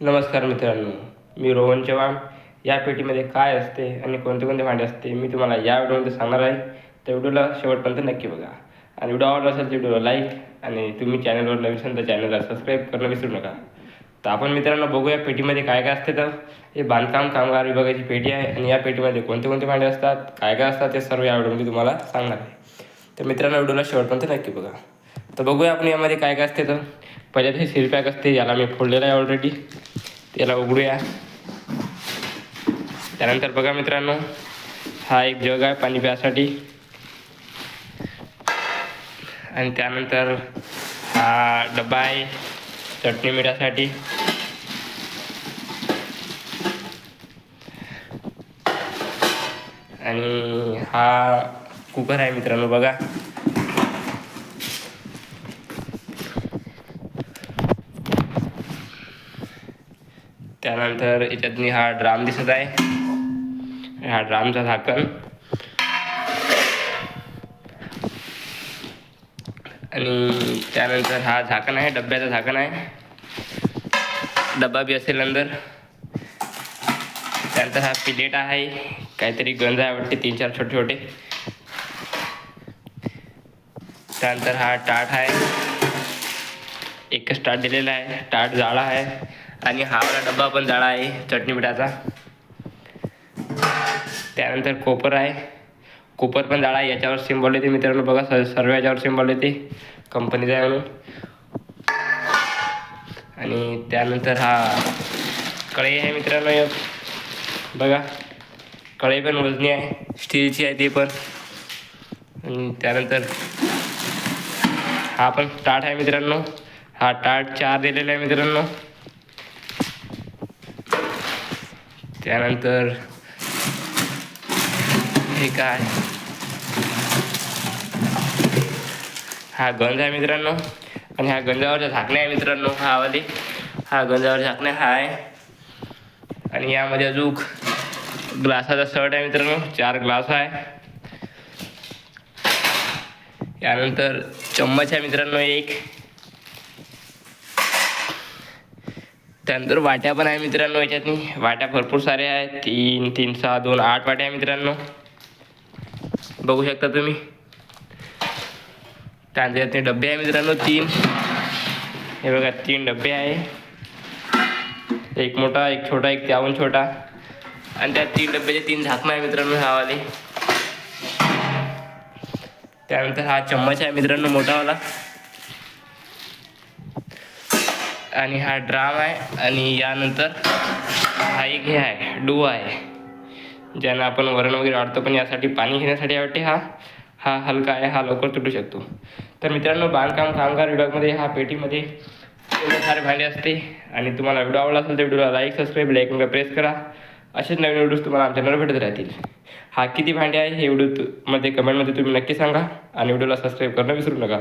नमस्कार मित्रांनो मी रोहन चव्हाण. या पेटीमध्ये काय असते आणि कोणते कोणते भांडे असते मी तुम्हाला या व्हिडिओमध्ये सांगणार आहे. तर व्हिडिओला शेवटपर्यंत नक्की बघा. आणि व्हिडिओ आवडला असेल तर व्हिडिओला लाईक आणि तुम्ही चॅनलवर नवीन असेल तर चॅनलला सबस्क्राईब करणं विसरू नका. तर आपण मित्रांनो बघूया पेटीमध्ये काय काय असते तर. हे बांधकाम कामगार विभागाची पेटी आहे आणि या पेटीमध्ये कोणते कोणते भांडे असतात काय काय असतात ते सर्व या व्हिडिओमध्ये तुम्हाला सांगणार आहे. तर मित्रांनो व्हिडिओला शेवटपर्यंत नक्की बघा. तर बघूया आपण यामध्ये काय काय असते तर. पहिल्यात हे सील पॅक असते याला मी फोडलेलं आहे ऑलरेडी त्याला उघडूया. त्यानंतर बघा मित्रांनो हा एक जग आहे पाणी प्यासाठी. आणि त्यानंतर हा डबा आहे चटणी मिठासाठी. आणि हा कुकर आहे मित्रांनो बघा. त्यानंतर याच्यातनी हा ड्राम दिसत आहे. हा ड्रामचा झाकण. आणि त्यानंतर हा झाकण आहे डब्याचं झाकण आहे. डब्बा बी असेल नंतर. त्यानंतर हा प्लेट आहे काहीतरी गंज आहे वाटते तीन चार छोटे छोटे. त्यानंतर हा टाट आहे. एकच टाट दिलेला आहे टाट जाळा आहे. आणि हा वाला डब्बा पण जाळा आहे चटणी मिठाचा त्यानंतर कोपर आहे. कोपर पण जाळा आहे याच्यावर सिम्बॉल येते मित्रांनो बघा स सर्व याच्यावर सिम्बॉल येते. कंपनीचा आहे म्हणून. आणि त्यानंतर हा कढई आहे मित्रांनो एक. बघा कढई पण वजनी आहे स्टीलची आहे ती पण. आणि त्यानंतर हा पण टाट आहे मित्रांनो. हा टाट चार दिलेला आहे मित्रांनो. त्यानंतर हे काय? हा गंज आहे मित्रांनो. आणि हा गंजावरच्या झाकणे आहे मित्रांनो हा वाली हा गंजावर झाकणे हा आहे. आणि यामध्ये अजून ग्लासाचा शर्ट आहे मित्रांनो चार ग्लास आहे. यानंतर चम्मच आहे मित्रांनो एक. त्यानंतर वाट्या पण आहे मित्रांनो याच्यातनी. वाट्या भरपूर साऱ्या आहेत. तीन तीन सहा दोन आठ वाट्या आहे मित्रांनो. बघू शकता तुम्ही. त्यानंतर यातनी डबे आहे मित्रांनो तीन. हे बघा तीन डबे आहे. एक मोठा एक छोटा एक त्याहून छोटा. आणि त्या तीन डब्याचे तीन झाकणं आहे मित्रांनो हावाले. त्यानंतर हा चम्मच आहे मित्रांनो मोठावाला. आणि हा ड्राम आहे आणि यानंतर हा एक हे आहे डू आहे ज्यानं आपण वरण वगैरे वाढतो पण यासाठी पाणी घेण्यासाठी वाटते हा हा हलका आहे हा लवकर तुटू शकतो. तर मित्रांनो बांधकाम कामगार विभागमध्ये हा पेटीमध्ये सारे भांडे असते आणि तुम्हाला व्हिडिओ आवडला असेल तर व्हिडिओला लाईक सबस्क्राईब लाईक प्रेस करा. असेच नवीन व्हिडिओज तुम्हाला आमच्या चॅनलवर भेटत राहतील. हा किती भांडे आहे हे व्हिडिओमध्ये कमेंटमध्ये तुम्ही नक्की सांगा आणि व्हिडिओला सबस्क्राईब करणं विसरू नका.